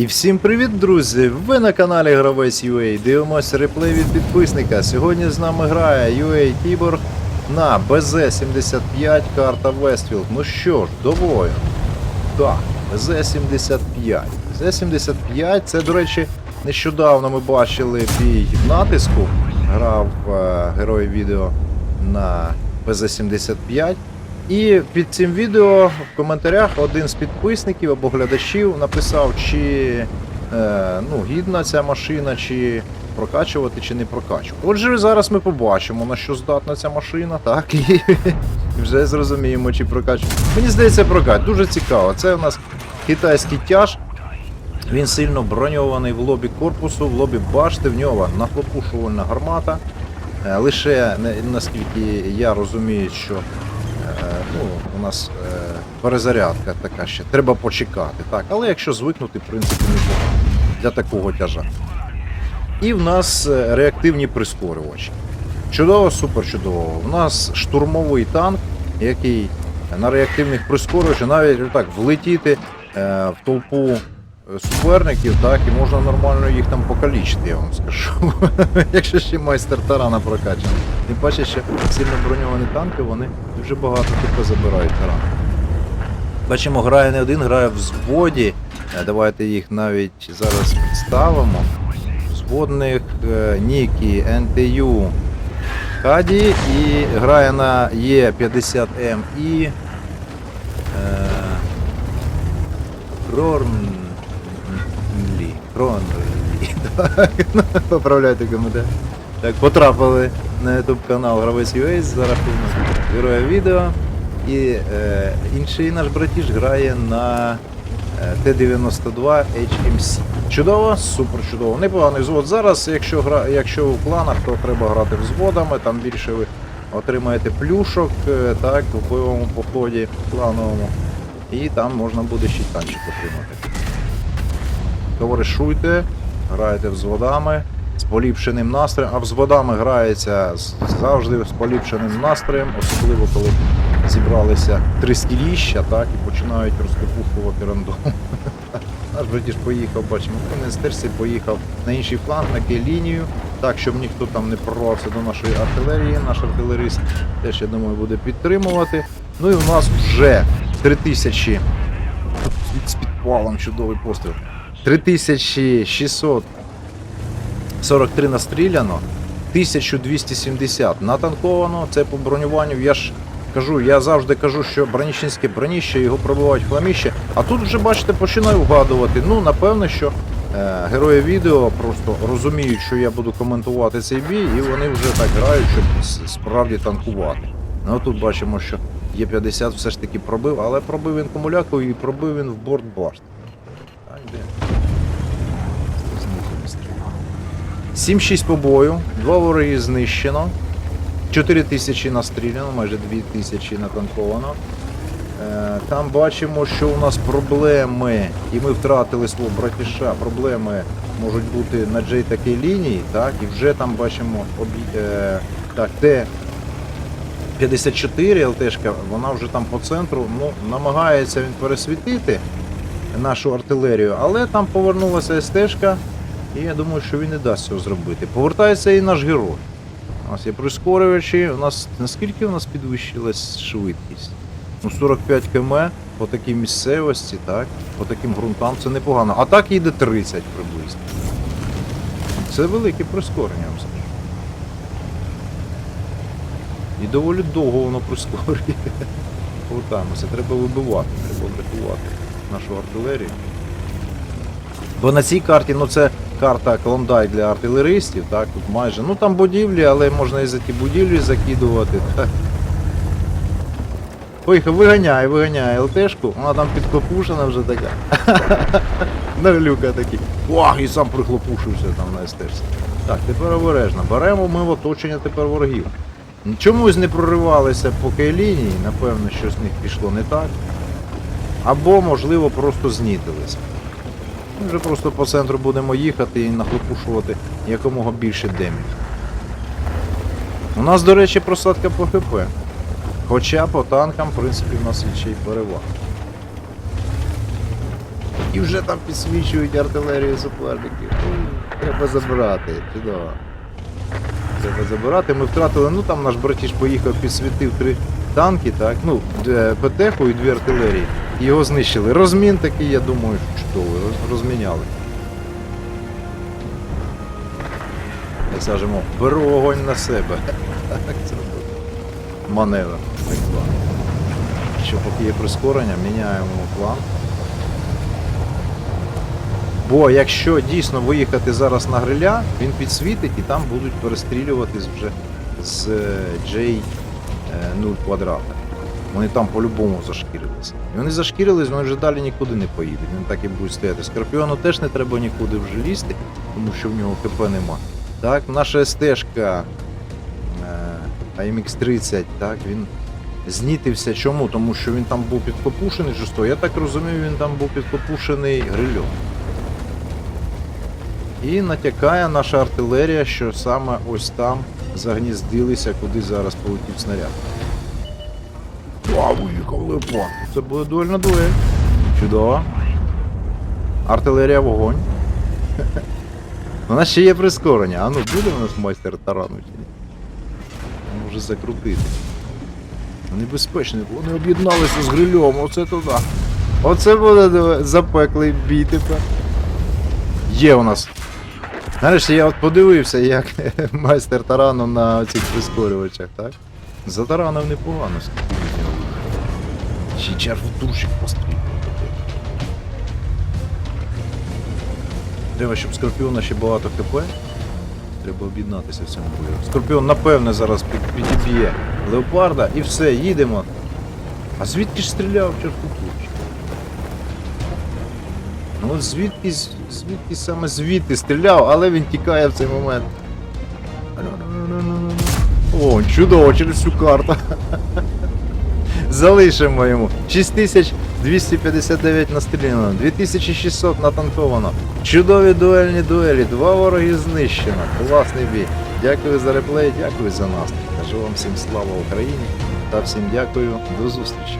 І всім привіт, друзі! Ви на каналі Гравець UA. Дивимося реплей від підписника. Сьогодні з нами грає UA Кіборг на БЗ-75 карта Вестфілд. Ну що ж, до бою. Так, БЗ-75. БЗ-75 це, до речі, нещодавно ми бачили бій натиску. Грав е, герой відео на БЗ-75. І під цим відео в коментарях один з підписників або глядачів написав, чи е, ну, гідна ця машина, чи прокачувати, чи не прокачувати. Отже, зараз ми побачимо, на що здатна ця машина, так, і вже зрозуміємо, чи прокачувати. Мені здається, прокат. Дуже цікаво. Це у нас китайський тяж. Він сильно броньований в лобі корпусу, в лобі башти, в нього нахлопушувальна гармата. Е, Лише наскільки я розумію, що ну, у нас е, перезарядка така ще. Треба почекати. Так, але якщо звикнути, в принципі, непогано для такого тяжа. І в нас е, реактивні прискорювачі. Чудово, супер чудово. У нас штурмовий танк, який на реактивних прискорювачах навіть так влетіти е, в толпу е, суперників, так, і можна нормально їх там покалічити, я вам скажу. Якщо ще майстер тарана прокачаний. Тим паче, що сильно броньовані танки, вони дуже багато типу забирають таран. Бачимо, грає не один, грає в зводі. Е, Давайте їх навіть зараз представимо. Взводних е, Нікі, НТЮ, Хаді і грає на Е50М і ну, поправляйте коментар. Так, потрапили на YouTube канал Гравець UA за рахунок героя відео. І е, інший наш братіж грає на е, Т-92 HMC. Чудово, супер чудово. Непоганий взвод. Зараз, якщо гра, якщо в планах, то треба грати взводами, там більше ви отримаєте плюшок, е, так, у бойовому поході плановому. І там можна буде ще танчик отримати. Товаришуйте, граєте взводами з поліпшеним настроєм, а взводами грається завжди з поліпшеним настроєм, особливо коли зібралися три стіліща, так, і починають розкопухувати рандом. Наш братіж поїхав, бачимо, на поїхав на інший фланг, на лінію, так, щоб ніхто там не прорвався до нашої артилерії. Наш артилерист теж, я думаю, буде підтримувати. Ну і у нас вже 3000 Тут з підпалом чудовий постріл. 3643 настріляно, 1270 натанковано. Це по бронюванню. Я ж кажу, я завжди кажу, що бронічинське броніще, його пробивають фламіще. А тут вже, бачите, починаю вгадувати. Ну, напевне, що е, герої відео просто розуміють, що я буду коментувати цей бій, і вони вже так грають, щоб справді танкувати. Ну тут бачимо, що Є50 все ж таки пробив, але пробив він кумуляку і пробив він в борт 7-6 по бою, два вороги знищено, 4 тисячі настріляно, майже 2 тисячі натанковано. Е, Там бачимо, що у нас проблеми, і ми втратили свого братіша. Проблеми можуть бути на Джей такій лінії, так, і вже там бачимо е, так, де 54 ЛТшка, вона вже там по центру, ну, намагається він пересвітити нашу артилерію, але там повернулася СТшка, і я думаю, що він не дасть цього зробити. Повертається і наш герой. У нас є прискорювачі, у нас наскільки у нас підвищилась швидкість? Ну, 45 км по такій місцевості, так, по таким ґрунтам це непогано. А так їде 30 приблизно. Це велике прискорення, вам скажу. І доволі довго воно прискорює. Повертаємося, треба вибивати, треба врятувати нашу артилерію. Бо на цій карті, ну це карта Клондайк для артилеристів, так, тут майже. Ну там будівлі, але можна і за ті будівлі закидувати. Так. Поїхав, виганяй, виганяй ЛТшку, вона там підхлопушена вже така. Нарлюка такий. Ох, і сам прихлопушився там на СТшці. Так, тепер обережно. Беремо ми в оточення тепер ворогів. Чомусь не проривалися по лінії, напевно, щось в них пішло не так. Або, можливо, просто знітилися. Ми вже просто по центру будемо їхати і нахлопушувати якомога більше демів. У нас, до речі, просадка по ХП. Хоча по танкам, в принципі, в нас є ще й перевага. І вже там підсвічують артилерію суперників. Треба забирати. Чудово. Треба забирати. Ми втратили, ну там наш братіш поїхав, підсвітив три танки, так, ну, д- ПТХу і дві артилерії. Його знищили. Розмін такий, я думаю, чудовий. Розміняли. Так скажемо, беру огонь на себе. Маневр, так званий. Що поки є прискорення, міняємо план. Бо якщо дійсно виїхати зараз на гриля, він підсвітить і там будуть перестрілюватись вже з е, J0 квадрата. Вони там по-любому зашкірилися. І вони зашкірились, вони вже далі нікуди не поїдуть. Вони так і будуть стояти. Скорпіону теж не треба нікуди вже лізти, тому що в нього КП нема. Так, наша СТ-шка е, AMX-30, так, він знітився. Чому? Тому що він там був підкопушений жорстоко. Я так розумію, він там був підкопушений грильом. І натякає наша артилерія, що саме ось там загніздилися, куди зараз полетів снаряд. Вау, виїхав лепо. Це буде дуель на дуель. Чудово. Артилерія вогонь. У нас ще є прискорення. А ну буде у нас майстер тарану? Може закрутити. Небезпечно, вони об'єдналися з грильом, оце туди. Оце буде запеклий бій тепер. Є у нас. Нарешті я от подивився, як майстер тарану на цих прискорювачах, так? Непогано, скільки він нього. Ще й червотурщик постріляв. Треба, щоб Скорпіона ще багато хп. Треба об'єднатися в цьому бою. Скорпіон, напевне, зараз підіб'є леопарда і все, їдемо. А звідки ж стріляв червотурщик? Ну от звідки, звідки саме звідти стріляв, але він тікає в цей момент. О, чудово, через всю карту. Залишимо йому. 6259 настріляно, 2600 натанковано. Чудові дуельні дуелі, два вороги знищено. Класний бій. Дякую за реплей, дякую за настрій. Кажу вам всім слава Україні та всім дякую. До зустрічі.